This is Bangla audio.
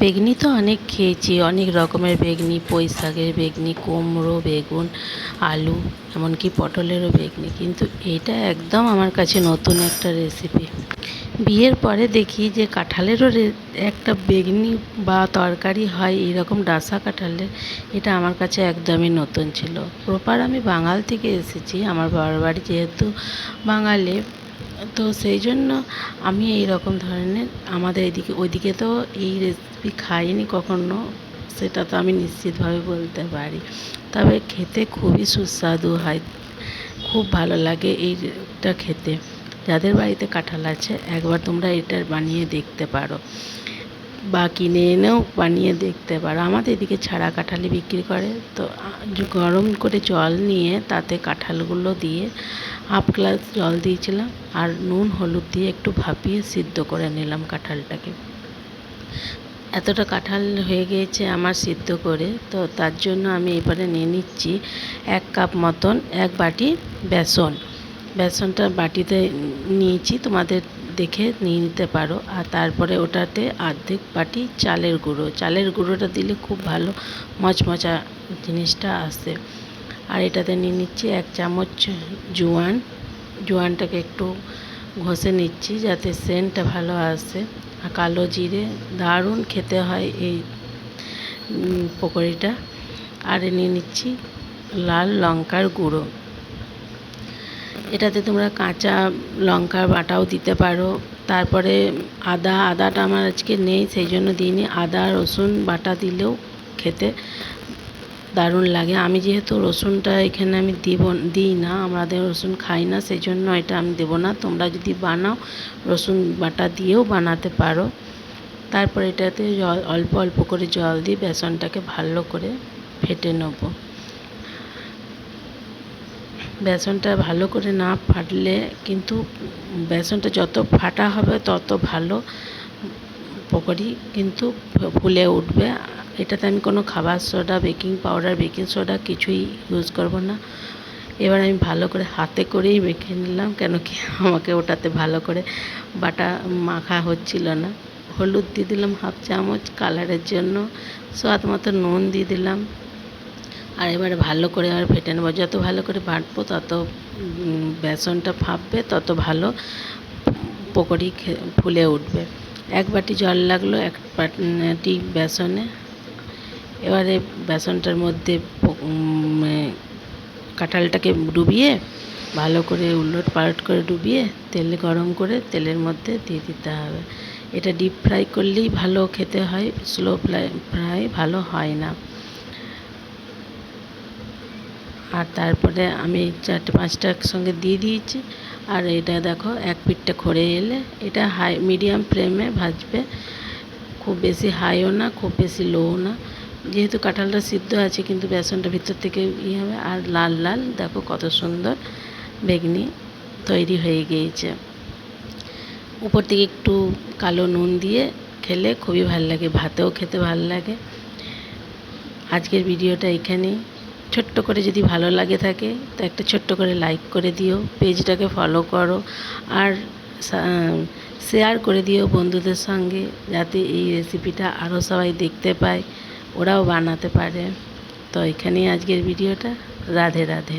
বেগনি তো অনেক খেয়েছি, অনেক রকমের বেগনি পুঁই শাকের বেগনি, কুমড়ো বেগুন, আলু, এমনকি পটলেরও বেগনি। কিন্তু এটা একদম আমার কাছে নতুন একটা রেসিপি বিয়ের পরে দেখি যে কাঁঠালেরও একটা বেগনি বা তরকারি হয় এইরকম ডাসা কাঁঠালের, এটা আমার কাছে একদমই নতুন ছিল। প্রপার আমি বাঙাল থেকে এসেছি, আমার বাবার বাড়ি যেহেতু বাঙালি তো সেই জন্য আমি এই রকম ধরনের আমাদের এদিকে, ওইদিকে তো এই রেসিপি খাইনি কখনো, সেটা তো আমি নিশ্চিতভাবে বলতে পারি। তবে খেতে খুবই সুস্বাদু হয়, খুব ভালো লাগে এইটা খেতে। যাদের বাড়িতে কাঁঠাল আছে, একবার তোমরা এটা বানিয়ে দেখতে পারো। বা কিনে এনেও বানিয়ে দেখতে পারো। আমাদের এদিকে ছাড়া কাঁঠালি বিক্রি করে। তো গরম করে জল নিয়ে তাতে কাঁঠালগুলো দিয়ে হাফ গ্লাস জল দিয়েছিলাম আর নুন, হলুদ দিয়ে একটু ভাপিয়ে সিদ্ধ করে নিলাম কাঁঠালটাকে। এতটা কাঁঠাল হয়ে গিয়েছে আমার সিদ্ধ করে। তো তার জন্য আমি এবারে নিয়ে নিচ্ছি এক কাপ মতন, এক বাটি বেসন। বেসনটা বাটিতে নিয়েছি। তোমাদের দেখে নিয়ে নিতে পারো। আর তারপরে ওটাতে অর্ধেক বাটি চালের গুঁড়ো। চালের গুঁড়োটা দিলে খুব ভালো মচমচা জিনিসটা আসে। আর এটাতে নিয়ে নিচ্ছি এক চামচ জোয়ান। জোয়ানটাকে একটু ঘষে নিচ্ছি যাতে সেন্টটা ভালো আসে। আর কালো জিরে দারুণ খেতে হয় এই পকোড়িটা। আর নিয়ে নিচ্ছি লাল লঙ্কার গুঁড়ো। এটাতে তোমরা কাঁচা লঙ্কা বাটাও দিতে পারো। তারপরে আদা, আদাটা আমার আজকে নেই সেই জন্য দিইনি। আদা, রসুন বাটা দিলেও খেতে দারুণ লাগে। আমি যেহেতু রসুনটা এখানে আমি দিব, দিই না আমাদের রসুন খাই না সেই জন্য এটা আমি দেবো না। তোমরা যদি বানাও, রসুন বাটা দিয়েও বানাতে পারো। তারপর এটাতে জল অল্প অল্প করে জল দিয়ে বেসনটাকে ভালো করে ফেটে নেব। বেসনটা ভালো করে না ফাটলে কিন্তু বেসনটা যত ফাটা হবে, তত ভালো পকোড়ি কিন্তু ফুলে উঠবে। এটাতে আমি কোনো খাবার soda, baking powder, baking soda কিছুই ইউজ করব না। এবার আমি ভালো করে হাতে করেই মেখে নিলাম, কেন কি আমাকে ওটাতে ভালো করে বাটা মাখা হচ্ছিল না। হলুদ দিয়ে দিলাম হাফ চামচ কালারের জন্য, স্বাদ মতো নুন দিয়ে দিলাম। আর এবারে ভালো করে আর ফেটে নেব যত ভালো করে বাটবো তত বেসনটা ফাঁপবে, তত ভালো পকোড়ি ফুলে উঠবে। এক বাটি জল লাগল, এক বাটি বেসনে। এবারে বেসনটার মধ্যে কাঁঠালটাকে ডুবিয়ে, ভালো করে উলট পালট করে ডুবিয়ে, তেল গরম করে তেলের মধ্যে দিয়ে দিতে হবে। এটা ডিপ ফ্রাই করলেই ভালো খেতে হয় স্লো ফ্রাই ভালো হয় না। আর তারপরে আমি চারটে পাঁচটা একসঙ্গে দিয়ে দিয়েছি। আর এটা দেখো, এক পিঠটা খড়ে এলে এটা হাই মিডিয়াম ফ্লেমে ভাজবে। খুব বেশি হাইও না, খুব বেশি লোও না। যেহেতু কাঁঠালটা সিদ্ধ আছে, কিন্তু বেসনটা ভিতর থেকে ইয়ে হবে। আর লাল লাল, দেখো কত সুন্দর বেগনি তৈরি হয়ে গিয়েছে। উপর থেকে একটু কালো নুন দিয়ে খেলে খুবই ভালো লাগে, ভাতেও খেতে ভালো লাগে। আজকের ভিডিওটা এখানেই। ছোট্ট করে যদি ভালো লাগে থাকে, তো একটা ছোট্ট করে লাইক করে দিও, পেজটাকে ফলো করো, আর শেয়ার করে দিও বন্ধুদের সঙ্গে, যাতে এই রেসিপিটা আরও সবাই দেখতে পায়, ওরাও বানাতে পারে। তো এখানেই আজকের ভিডিওটা রাধে রাধে।